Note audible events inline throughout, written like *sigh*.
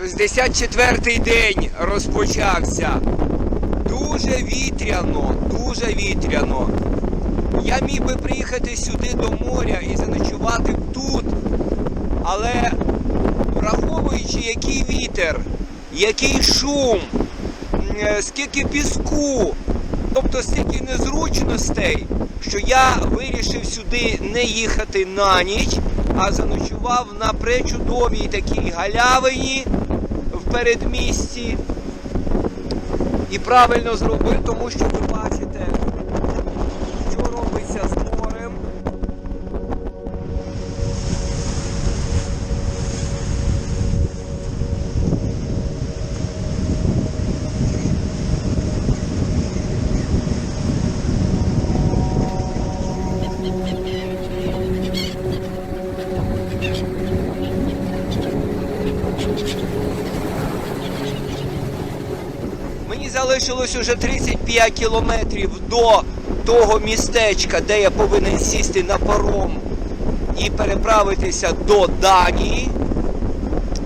64-й день розпочався. Дуже вітряно, дуже вітряно. Я міг би приїхати сюди до моря і заночувати тут. Але враховуючи, який вітер, який шум, е, скільки піску, тобто стільки незручностей, що я вирішив сюди не їхати на ніч, а заночував на пречудовій такій галявині в передмісті. І правильно зробив, тому що залишилось уже 35 кілометрів до того містечка, де я повинен сісти на паром і переправитися до Данії,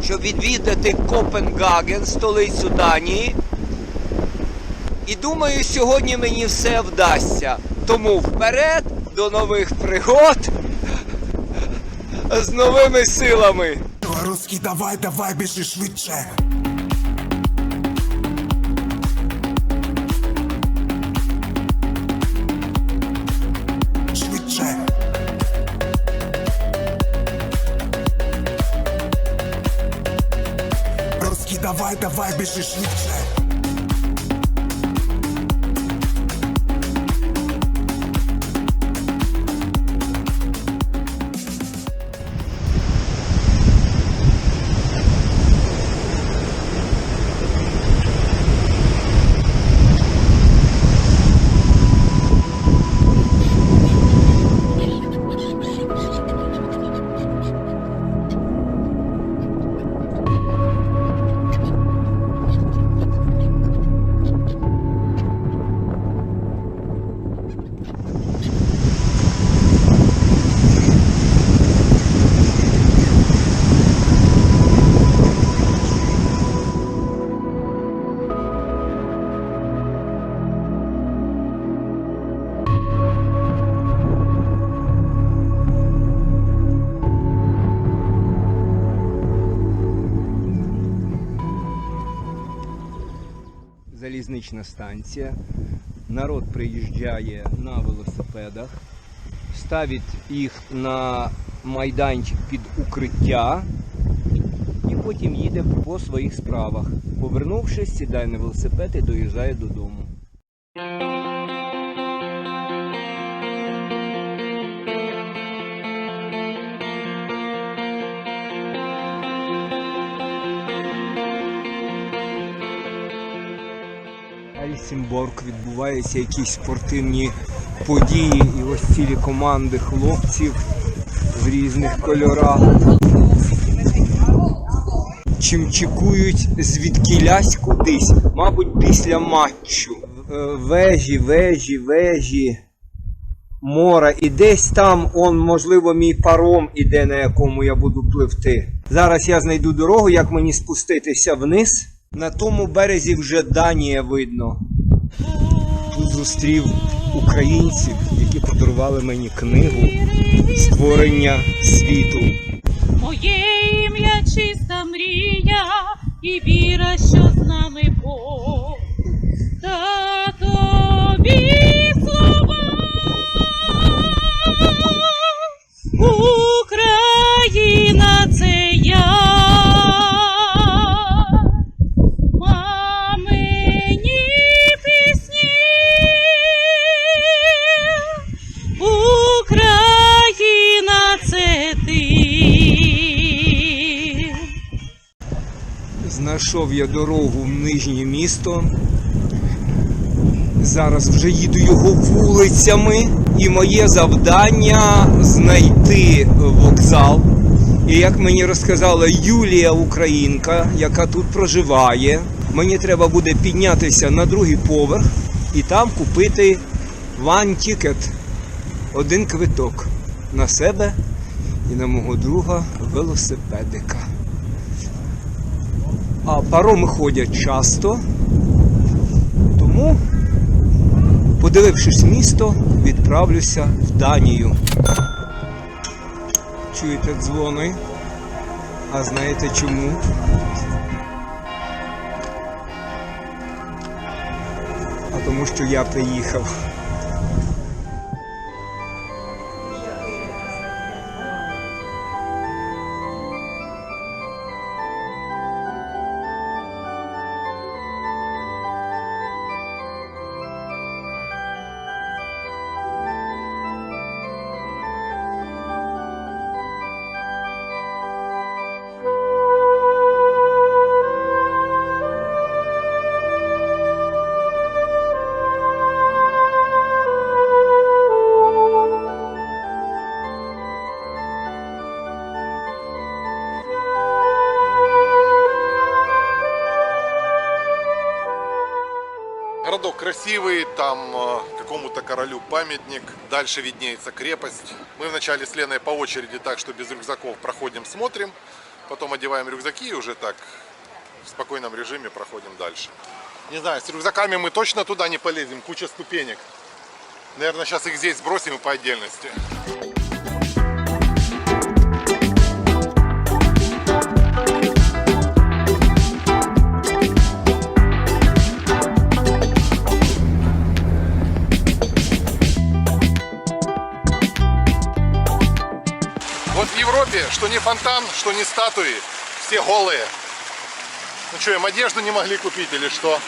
щоб відвідати Копенгаген, столицю Данії. І думаю, сьогодні мені все вдасться. Тому вперед до нових пригод з новими силами. Белорусский, давай, давай, біжи. Швидше. Давай, давай, біжи швидше. Залізнична станція. Народ приїжджає на велосипедах, ставить їх на майданчик під укриття і потім їде по своїх справах. Повернувшись, сідає на велосипед і доїжджає додому. Ельсінборг відбуваються якісь спортивні події, і ось цілі команди хлопців в різних кольорах. Чимчикують звідкілясь кудись, мабуть, після матчу. Е, Вежі, вежі, вежі мора. І десь там, он, можливо, мій паром іде, на якому я буду пливти. Зараз я знайду дорогу, як мені спуститися вниз. На тому березі вже Данія видно. Тут зустрів українців, які подарували мені книгу Створення світу. Моє ім'я чиста мрія і віра, що з нами Бог. Та тобі слова Знайшов я дорогу в нижнє місто. Зараз вже їду його вулицями, і моє завдання знайти вокзал. І як мені розказала Юлія Українка, яка тут проживає, мені треба буде піднятися на другий поверх і там купити ван-тікет, один квиток на себе і на мого друга велосипедика. А пароми ходять часто. Тому, подивившись місто, відправлюся в Данію. Чуєте дзвони? А знаєте чому? А тому що я приїхав. Красивый, там э, какому-то королю памятник. Дальше виднеется крепость. Мы вначале с Леной по очереди так, что без рюкзаков проходим, смотрим. Потом одеваем рюкзаки и уже так в спокойном режиме проходим дальше. Не знаю, с рюкзаками мы точно туда не полезем. Куча ступенек. Наверное, сейчас их здесь сбросим и по отдельности. В Европе, что не фонтан, что не статуи, все голые. Ну что, им одежду не могли купить или что?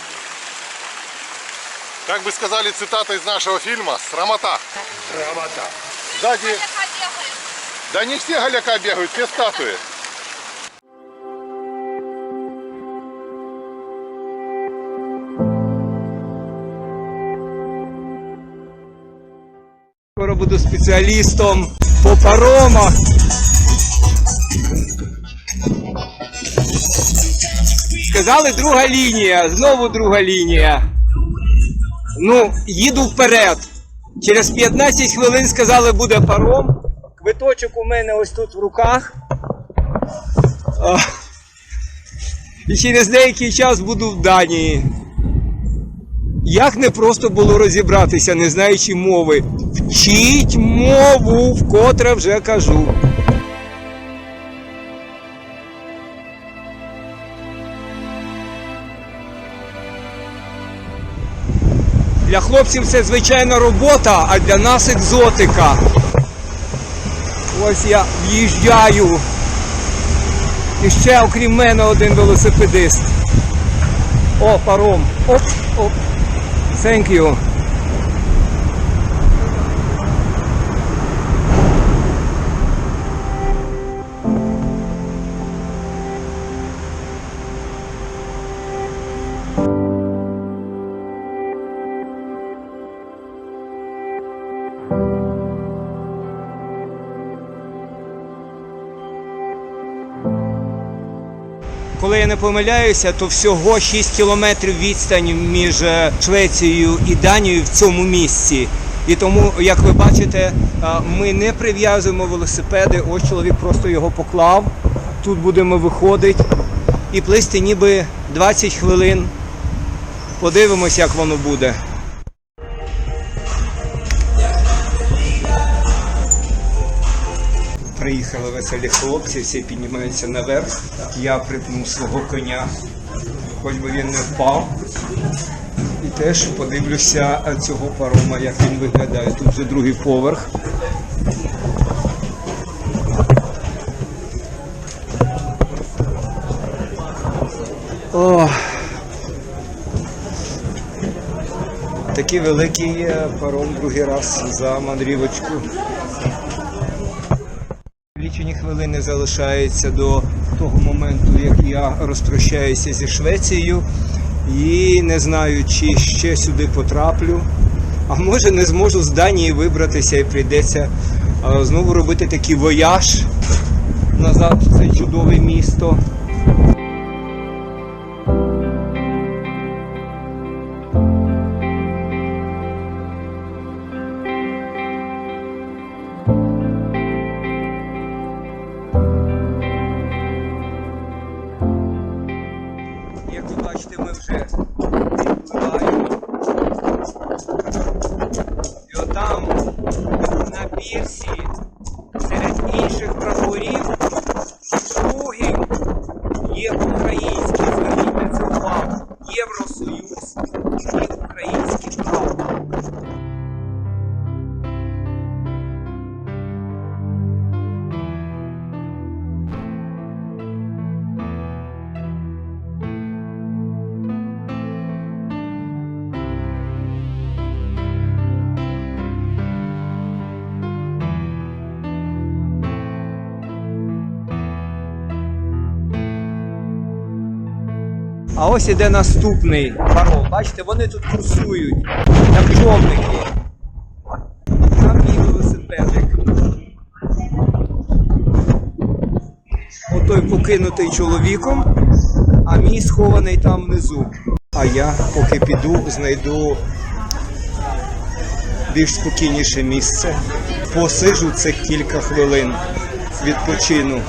Как бы сказали цитата из нашего фильма, срамота. Срамота. Сзади... Да не все голяка бегают, все статуи. Скоро буду спеціалістом по паромах. Сказали друга лінія, знову друга лінія. Ну, їду вперед. Через 15 хвилин сказали, буде паром. Квиточок у мене ось тут в руках. І через деякий час буду в Данії. Як не просто було розібратися, не знаючи мови. Вчіть мову, вкотре вже кажу. Для хлопців це звичайна робота, а для нас екзотика. Ось я в'їжджаю. І ще окрім мене один велосипедист. О, паром. Оп, оп. Thank you. Коли я не помиляюся, то всього 6 кілометрів відстань між е, Швецією і Данією в цьому місці. І тому, як ви бачите, е, ми не прив'язуємо велосипеди. Ось чоловік просто його поклав. Тут будемо виходити і плисти ніби 20 хвилин. Подивимось, як воно буде. Приїхали веселі хлопці, всі піднімаються наверх. Я припнув свого коня, хоч би він не впав. І теж подивлюся цього парома, як він виглядає. Тут вже другий поверх. О, такий великий е, паром другий раз за мандрівочку. Хвилини залишається до того моменту, як я розпрощаюся зі Швецією. І не знаю, чи ще сюди потраплю. А може не зможу з Данії вибратися і прийдеться знову робити такий вояж назад в це чудове місто. А ось іде наступний паром. Бачите, вони тут курсують, як човники. Там мій велосипедик. Отой покинутий чоловіком, а мій схований там внизу. А я поки піду, знайду більш спокійніше місце. Посижу цих кілька хвилин, відпочину.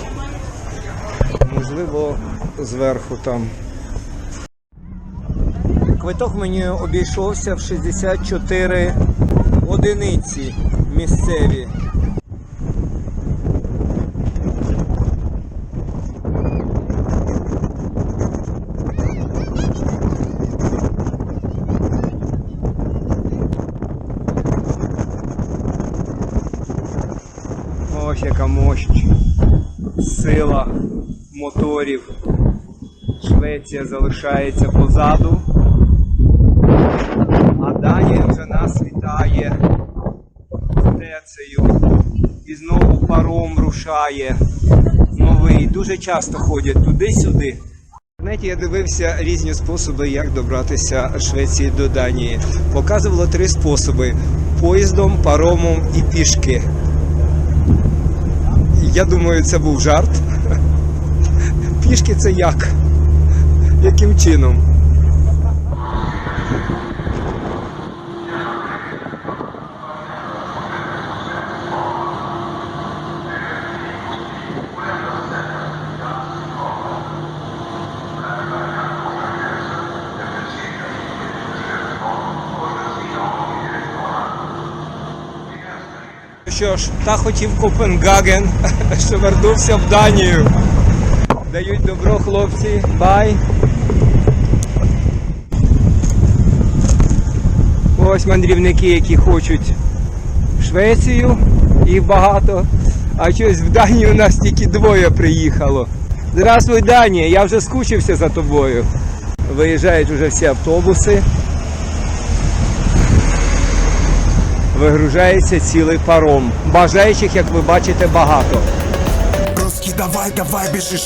Можливо, зверху там. Квиток мені обійшовся в 64 одиниці місцеві. Ось яка мощь, сила моторів. Швеція залишається позаду. А Данія вже нас вітає тецею. І знову паром рушає новий. Дуже часто ходять туди-сюди. Інтернеті я дивився різні способи, як добратися Швеції до Данії. Показувало три способи: поїздом, паромом і пішки. Я думаю, це був жарт. *laughs* Пішки це як? Яким чином? Що ж, та хотів Копенгаген, *laughs* що вернувся в Данію. Дають добро хлопці. Бай. Ось мандрівники, які хочуть в Швецію, їх багато. А щось в Данію у нас тільки двоє приїхало. Здравствуй, Данія, я вже скучився за тобою. Виїжджають вже всі автобуси. Вигружається цілий паром. Бажаючих, як ви бачите, багато. Русский, давай, давай, легче